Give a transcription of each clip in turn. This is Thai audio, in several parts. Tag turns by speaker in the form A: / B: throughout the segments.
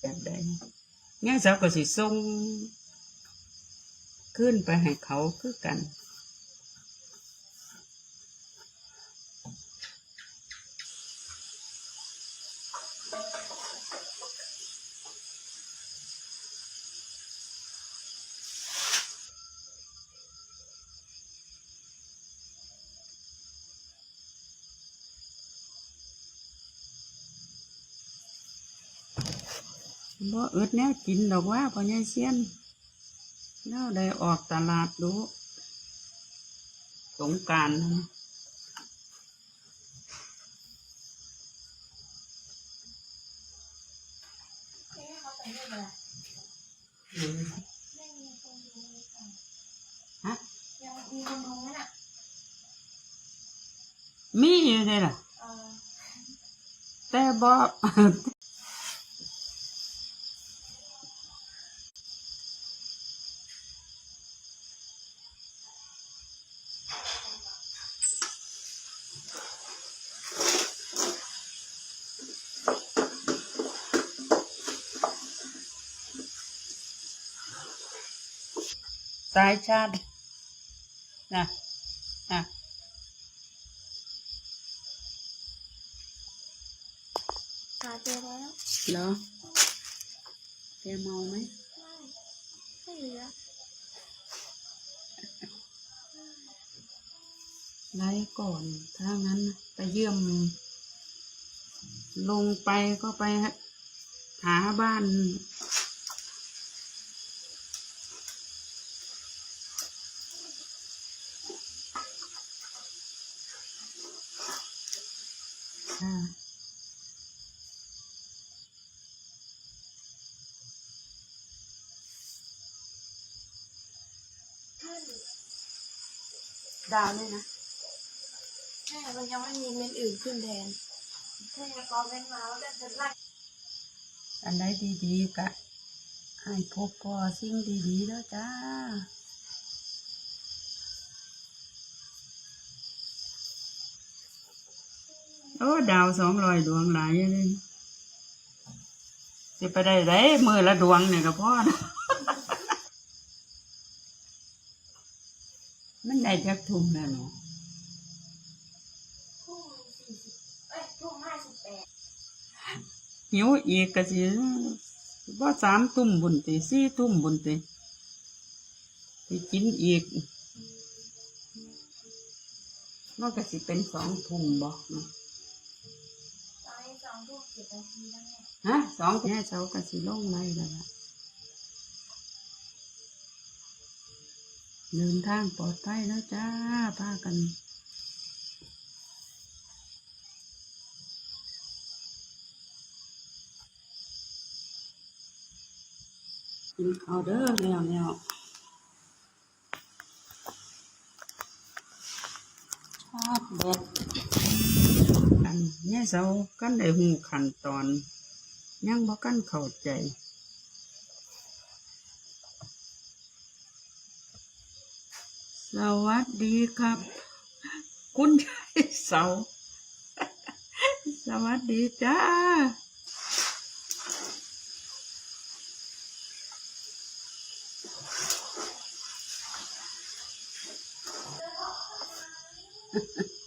A: แบบใดง่ายสาวก็สิส่งขึ้นไปให้เขาคือกัน บ่อึดแนวกินดอกว่าพ่อใหญ่เซียนแนวได้ออกตลาดดูสงกรารนะ
B: เอ๊ะเขาไปได้เลยไม่มีคนดูเลยค่ะ
A: ฮะ
B: ยังมีคนดูไหมน่ะ
A: มีอยู่เลยล่ะ
B: เออ
A: แต่บ่ สายชาตินะนะ
B: หาเจอแล้ว
A: เหรอแกเมาไหม
B: ไม่ไม่เหลือ
A: ไล่ก่อน ถ้างั้นน่ะไปเยี่ยม ลงไปก็ไปหาบ้าน ค่ะดาวเลยนะ
B: ใช่มันยังไม่มีเมนอื่นขึ้นแทนแค่จะกรอเมนมาแล้วก็จะไล่
A: อันใดดีๆกะให้พบพอสิ่งดีๆแล้วจ้า โอ้ดาวสองรอยดวงหลายเลยสิไปได้ได้มือละดวงเนี่ยก็พอนะมันได้จักทุ่มแล้วเนาะ
B: ทุ่มสี่สิบเอ้ยทุ่มห้าสิบแปด
A: หิวอีกก็สิว่าสามทุ่มบุญติสี่ทุ่มบุญติสิกินอีกมันก็สิเป็นสองทุ่มบอกเนาะ
B: ต อนนี้สองทุ่มสิบนาทีแล้วเนี่ย
A: ฮะสองแม่เช้าก็สิลงไล่แล้วล่ะเดินทางปลอดภัยแล้วจ้าพากันกินข้าวเด้อแล้วแล้วชอบเด็ด เนี่ยเสากันได้หูขั้นตอน ยังบ่กันเข้าใจสวัสดีครับ คุณชายเสา สวัสดีจ้าโ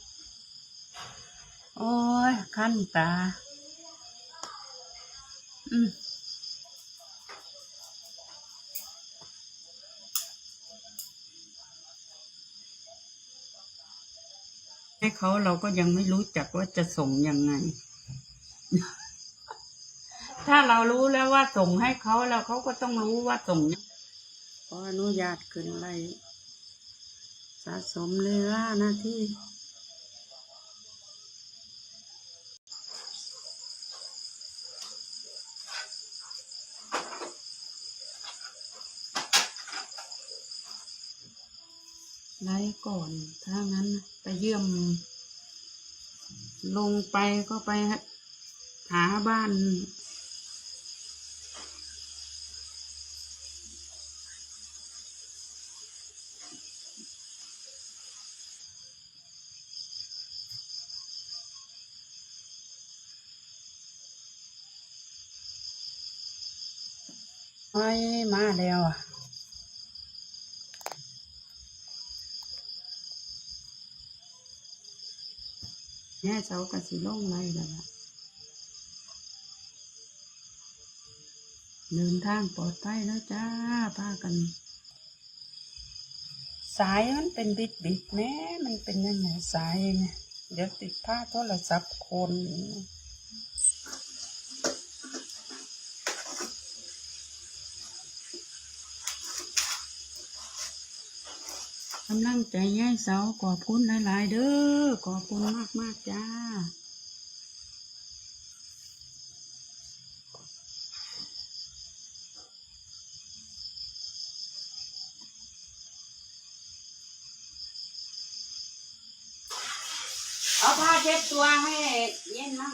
A: อ้ยขั้นตา อืมให้เขาเราก็ยังไม่รู้จักว่าจะส่งยังไง ถ้าเรารู้แล้วว่าส่งให้เขาแล้วเขาก็ต้องรู้ว่าส่งยังขออนุญาตขึ้นไล่สะสมเลยล่านาที่ ไล่ก่อน ถ้างั้นไปเยี่ยม ลงไปก็ไปหาบ้านไอ้มาแล้วอะ แม่เจ้าก็สิลงไรแล้วล่ะเดินทางปลอดภัยแล้วจ้าพากัน สายมันเป็นบิดบิดแม่มันเป็นยังไงสายเนี่ยเดี๋ยวติดผ้าโทรศัพท์คนำลังใจย่ายเสาขอบคุณหลาย ๆ เด้อขอบคุณมาก ๆ จ้าเอาผ้าเช็ดตัวให้เย็นมั่ง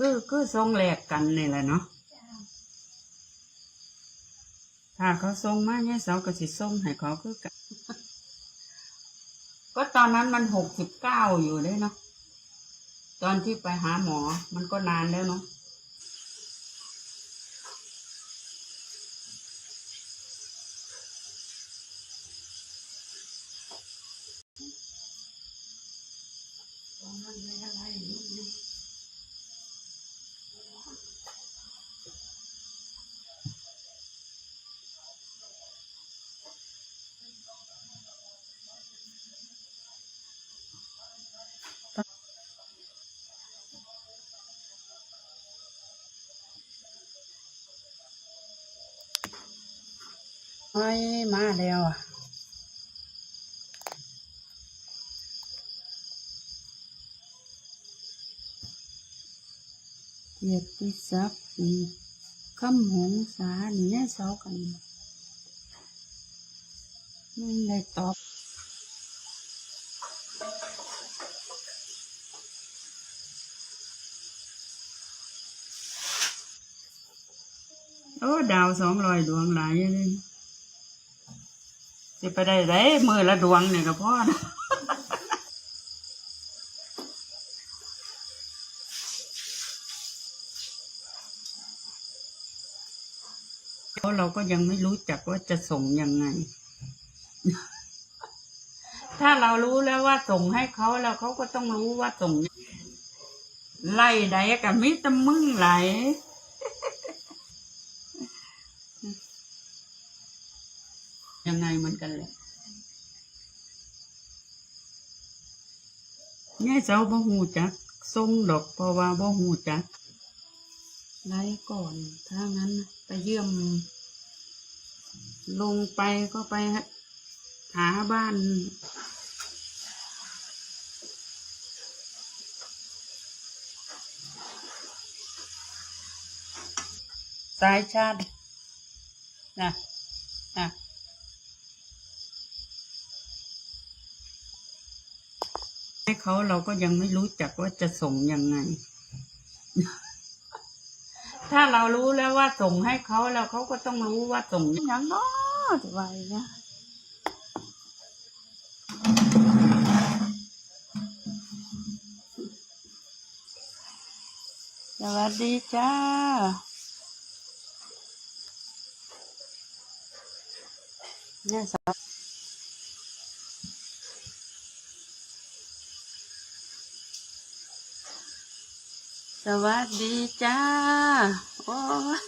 A: คือคือทรงแหลกกันนี่แหละเนาะถ้าเขาทรงมาเนี่ยเสาก็สิทรงให้เขาคือกันก็ตอนนั้นมันหกสิบเก้าอยู่เลยเนาะตอนที่ไปหาหมอมันก็นานแล้วเนาะ มันไม่อะไรนี่ไง ไอ้มาแล้วอะเกียรติศัพย์อืมคำหงสาเนี่ยเสากันไม่ได้ตอบโอ้ดาวสองรอยดวงหลายอยู่เลย จะไปได้ไรมือละดวงเนี่ยก็พอนะเพราะเราก็ยังไม่รู้จักว่าจะส่งยังไง ถ้าเรารู้แล้วว่าส่งให้เขาแล้วเขาก็ต้องรู้ว่าส่งไงไล่ใดกับมิตรมึงไหล ยังไงเหมือนกันแหละเนี่ยเจ้าบ่หูจักทรงดอกเพราะว่าบ่หูจักไล่ก่อน ถ้างั้นไปเยี่ยม ลงไปก็ไปหาบ้านสายชาตินนะ ให้เขาเราก็ยังไม่รู้จักว่าจะส่งยังไง ถ้าเรารู้แล้วว่าส่งให้เขาแล้วเขาก็ต้องรู้ว่าส่งยังเนาะจะไว้นะสวัสดีจ้าเนี่ยสวัสส วัสดีจ้า โอ้ย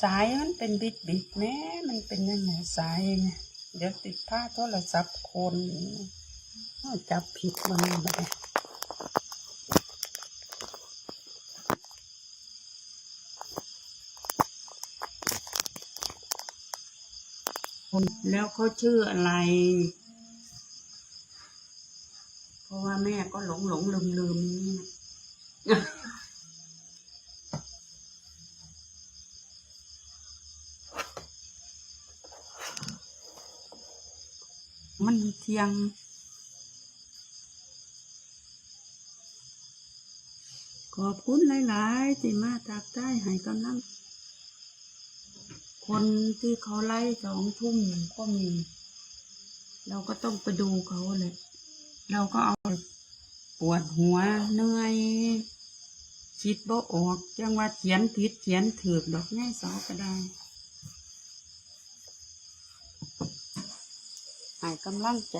A: สายมันเป็นบิดบิดแม่มันเป็นยังไงสายเนี่ยเดี๋ยวติดผ้าโทรศัพท์คนจับผิดมันไป แล้วเขาชื่ออะไร เพราะว่าแม่ก็หลงหลงลืมลืมนี่นะมันเทียง ขอบคุณหลาย ๆ ที่มาตักใต้ให้กำลัง คนที่เขาไล่สองทุ่มก็มี เราก็ต้องไปดูเขาเลย เราก็เอาปวดหัวเหนื่อยคิดบ่ออกจังว่าเขียนผิดเขียนถือดอกง่ายสอก็ได้หายกำลังใจ